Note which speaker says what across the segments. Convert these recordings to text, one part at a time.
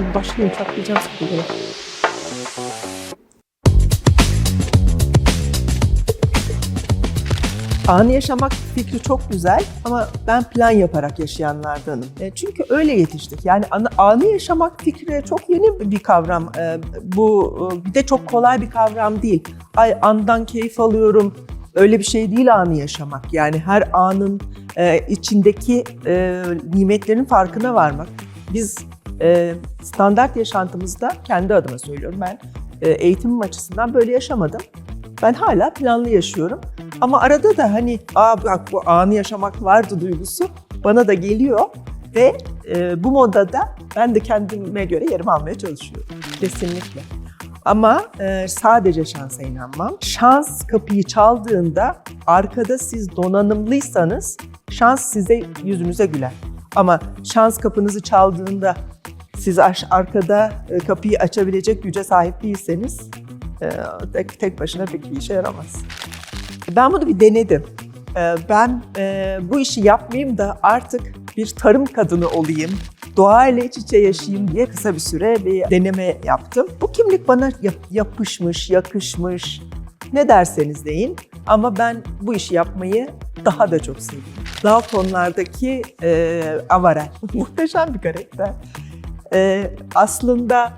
Speaker 1: Hadi başlayayım çatlayacağım sıkılıyor. Anı yaşamak fikri çok güzel ama ben plan yaparak yaşayanlardanım. E, çünkü öyle yetiştik. Yani anı, anı yaşamak fikri çok yeni bir kavram. E, bu e, bir de çok kolay bir kavram değil. Ay andan keyif alıyorum. Öyle bir şey değil anı yaşamak. Yani her anın e, içindeki e, nimetlerin farkına varmak. Biz e, standart yaşantımızda kendi adıma söylüyorum ben e, eğitimim açısından böyle yaşamadım. Ben hala planlı yaşıyorum. Ama arada da hani Aa, bak bu anı yaşamak vardı duygusu bana da geliyor ve e, bu modada ben de kendime göre yerimi almaya çalışıyorum. Kesinlikle. Ama e, sadece şansa inanmam. Şans kapıyı çaldığında arkada siz donanımlıysanız şans size yüzünüze güler. Ama şans kapınızı çaldığında siz arkada e, kapıyı açabilecek güce sahip değilseniz e, tek, tek başına pek bir işe yaramaz. Ben bunu bir denedim. Ee, Ben e, bu işi yapmayayım da artık bir tarım kadını olayım, doğayla iç içe yaşayayım diye kısa bir süre bir deneme yaptım. Bu kimlik bana yap- yapışmış, yakışmış, ne derseniz deyin. Ama ben bu işi yapmayı daha da çok seviyorum. Daltonlardaki e, Avarel, muhteşem bir karakter. E, aslında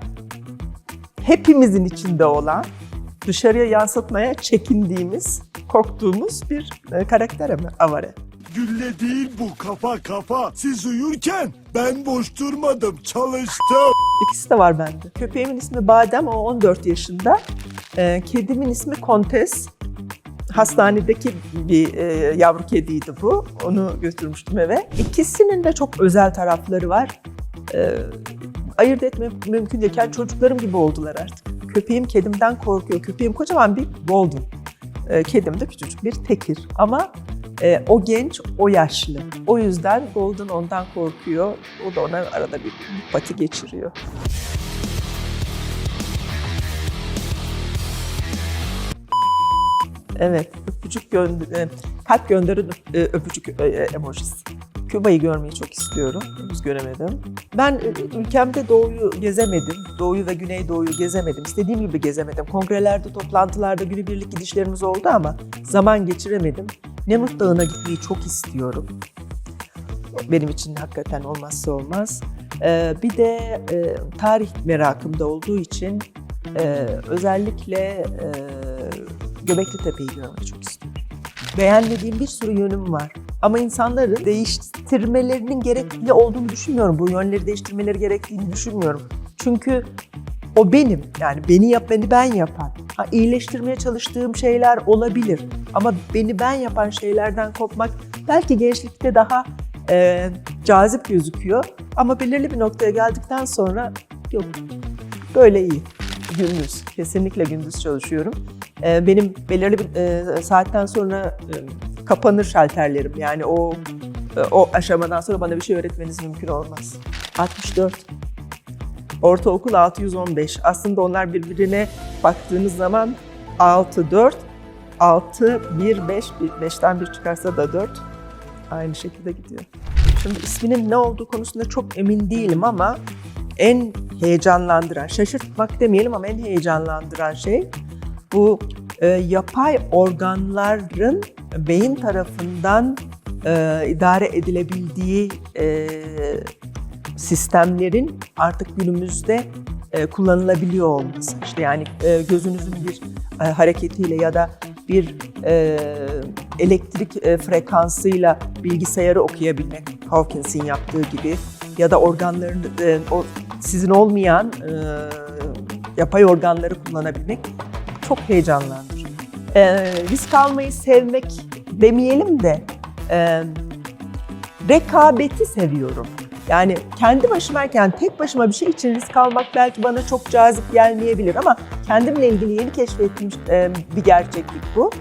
Speaker 1: hepimizin içinde olan, dışarıya yansıtmaya çekindiğimiz, korktuğumuz bir e, karakter ama Avare.
Speaker 2: Gülle değil bu kafa kafa. Siz uyurken ben boş durmadım çalıştım.
Speaker 1: İkisi de var bende. Köpeğimin ismi Badem, o 14 yaşında. E, kedimin ismi Kontes. Hastanedeki bir e, yavru kediydi bu. Onu götürmüştüm eve. İkisinin de çok özel tarafları var. E, ayırt etmek mümkün değilken çocuklarım gibi oldular artık. Köpeğim kedimden korkuyor. Köpeğim kocaman bir golden. E, kedim de küçücük bir tekir. Ama e, o genç, o yaşlı. O yüzden golden ondan korkuyor. O da ona arada bir pati geçiriyor. Evet, öpücük gönder, kalp gönderin e, öpücük e, e, emojisi. Küba'yı görmeyi çok istiyorum. Henüz göremedim. Ben e, ülkemde doğuyu gezemedim. Doğuyu ve güneydoğuyu gezemedim. İstediğim gibi gezemedim. Kongrelerde, toplantılarda günübirlik gidişlerimiz oldu ama zaman geçiremedim. Nemrut Dağı'na gitmeyi çok istiyorum. Benim için hakikaten olmazsa olmaz. Bir de e, tarih merakım da olduğu için e, özellikle e, Göbekli Tepe'yi görmeyi çok istiyorum. Beğenmediğim bir sürü yönüm var. Ama insanların değiştirmelerinin gerekli olduğunu düşünmüyorum. Bu yönleri değiştirmeleri gerektiğini düşünmüyorum. Çünkü o benim. Yani beni yap, beni ben yapan. Ha, iyileştirmeye çalıştığım şeyler olabilir. Ama beni ben yapan şeylerden kopmak belki gençlikte daha e, cazip gözüküyor. Ama belirli bir noktaya geldikten sonra yok. Böyle iyi. Gündüz. Kesinlikle gündüz çalışıyorum. E, benim belirli bir e, saatten sonra e, kapanır şalterlerim. Yani o o aşamadan sonra bana bir şey öğretmeniz mümkün olmaz. 64. Ortaokul 615. Aslında onlar birbirine baktığınız zaman 6, 4, 6, 1, 5, 5'ten 1 çıkarsa da 4. Aynı şekilde gidiyor. Şimdi isminin ne olduğu konusunda çok emin değilim ama en heyecanlandıran, şaşırtmak demeyelim ama en heyecanlandıran şey bu e, yapay organların beyin tarafından e, idare edilebildiği e, sistemlerin artık günümüzde e, kullanılabiliyor olması. İşte yani e, gözünüzün bir e, hareketiyle ya da bir e, elektrik e, frekansıyla bilgisayarı okuyabilmek, Hawkins'in yaptığı gibi ya da organların e, o sizin olmayan e, yapay organları kullanabilmek çok heyecanlandırıyor. E, risk almayı sevmek demeyelim de e, rekabeti seviyorum. Yani kendi başımayken tek başıma bir şey için risk almak belki bana çok cazip gelmeyebilir ama kendimle ilgili yeni keşfettiğim e, bir gerçeklik bu.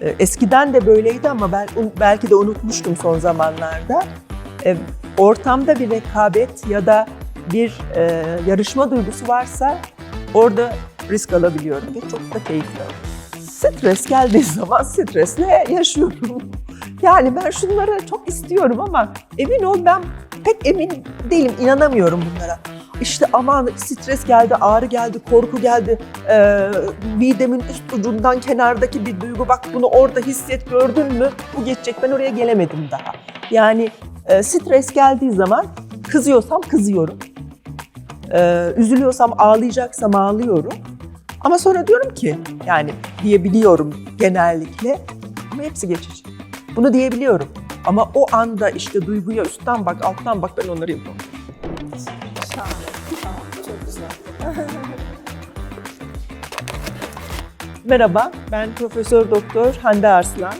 Speaker 1: E, Eskiden de böyleydi ama ben belki de unutmuştum son zamanlarda. E, Ortamda bir rekabet ya da bir yarışma duygusu varsa orada risk alabiliyorum ve çok da keyifli. Stres geldiği zaman stresle yaşıyorum. Yani ben şunları çok istiyorum ama emin ol ben pek emin değilim, inanamıyorum bunlara. İşte aman stres geldi, ağrı geldi, korku geldi, ee, midemin üst ucundan kenardaki bir duygu bak bunu orada hisset gördün mü bu geçecek ben oraya gelemedim daha. Yani e, stres geldiği zaman kızıyorsam kızıyorum. Ee, üzülüyorsam ağlayacaksam ağlıyorum. Ama sonra diyorum ki yani diyebiliyorum genellikle ama hepsi geçecek. Bunu diyebiliyorum. Ama o anda işte duyguya üstten bak alttan bak ben onları yapamıyorum.
Speaker 3: Şahane. Tamam, çok güzel.
Speaker 1: Merhaba, ben Profesör Doktor Hande Arslan.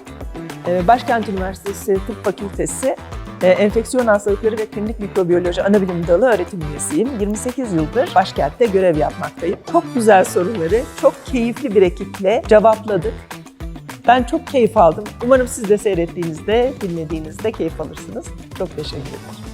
Speaker 1: Ee, Başkent Üniversitesi Tıp Fakültesi Enfeksiyon Hastalıkları ve Klinik Mikrobiyoloji Anabilim Dalı öğretim üyesiyim. 28 yıldır başkentte görev yapmaktayım. Çok güzel soruları çok keyifli bir ekiple cevapladık. Ben çok keyif aldım. Umarım siz de seyrettiğinizde, dinlediğinizde keyif alırsınız. Çok teşekkür ederim.